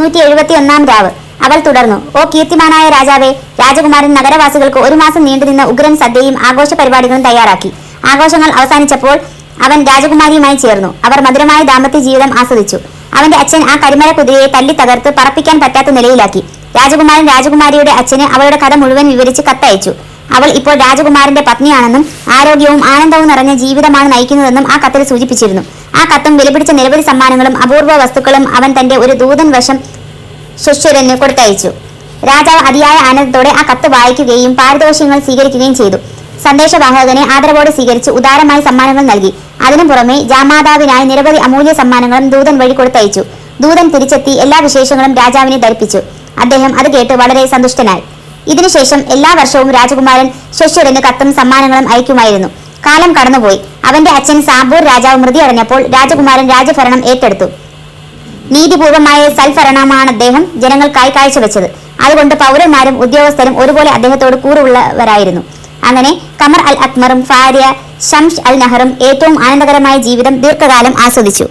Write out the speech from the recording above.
നൂറ്റി എഴുപത്തി ഒന്നാം രാവ്. അവൾ തുടർന്നു ഓ കീർത്തിമാനായ രാജാവേ രാജകുമാരൻ നഗരവാസികൾക്ക് ഒരു മാസം നീണ്ടുനിന്ന ഉഗ്രൻ സദ്യയും ആഘോഷ പരിപാടികളും തയ്യാറാക്കി. ആഘോഷങ്ങൾ അവസാനിച്ചപ്പോൾ അവൻ രാജകുമാരിയുമായി ചേർന്നു. അവർ മധുരമായ ദാമ്പത്യ ജീവിതം ആസ്വദിച്ചു. അവന്റെ അച്ഛൻ ആ കരിമല കുതിരയെ തല്ലി തകർത്ത് പറപ്പിക്കാൻ പറ്റാത്ത നിലയിലാക്കി. രാജകുമാരൻ രാജകുമാരിയുടെ അച്ഛന് അവളുടെ കഥ മുഴുവൻ വിവരിച്ച് കത്തയച്ചു. അവൾ ഇപ്പോൾ രാജകുമാരന്റെ പത്നിയാണെന്നും ആരോഗ്യവും ആനന്ദവും നിറഞ്ഞ ജീവിതമാണ് നയിക്കുന്നതെന്നും ആ കത്തിൽ സൂചിപ്പിച്ചിരുന്നു. ആ കത്തും വിലപിടിച്ച നിരവധി സമ്മാനങ്ങളും അപൂർവ വസ്തുക്കളും അവൻ തന്റെ ഒരു ദൂതൻ വശം ശുശ്വരന് കൊടുത്തയച്ചു. രാജാവ് അതിയായ ആനന്ദത്തോടെ ആ കത്ത് വായിക്കുകയും പാരിതോഷികങ്ങൾ സ്വീകരിക്കുകയും ചെയ്തു. സന്ദേശവാഹകനെ ആദരവോടെ സ്വീകരിച്ച് ഉദാരമായി സമ്മാനങ്ങൾ നൽകി. അതിനു പുറമെ ജാമാതാവിനായി നിരവധി അമൂല്യ സമ്മാനങ്ങളും ദൂതൻ വഴി കൊടുത്തയച്ചു. ദൂതൻ തിരിച്ചെത്തി എല്ലാ വിശേഷങ്ങളും രാജാവിനെ ധരിപ്പിച്ചു. അദ്ദേഹം അത് കേട്ട് വളരെ സന്തുഷ്ടനായി. ഇതിനുശേഷം എല്ലാ വർഷവും രാജകുമാരൻ ശശ്വരന് കത്തും സമ്മാനങ്ങളും അയക്കുമായിരുന്നു. കാലം കടന്നുപോയി. അവന്റെ അച്ഛൻ സാബൂർ രാജാവ് മൃതിയടഞ്ഞപ്പോൾ രാജകുമാരൻ രാജഭരണം ഏറ്റെടുത്തു. നീതിപൂർവമായ സൽഭരണമാണ് അദ്ദേഹം ജനങ്ങൾക്കായി കാഴ്ചവെച്ചത്. അതുകൊണ്ട് പൗരന്മാരും ഉദ്യോഗസ്ഥരും ഒരുപോലെ അദ്ദേഹത്തോട് കൂറുള്ളവരായിരുന്നു. അങ്ങനെ കമർ അൽ അക്മറും ഭാര്യ ഷംഷ് അൽ നഹറും ഏറ്റവും ആനന്ദകരമായ ജീവിതം ദീർഘകാലം ആസ്വദിച്ചു.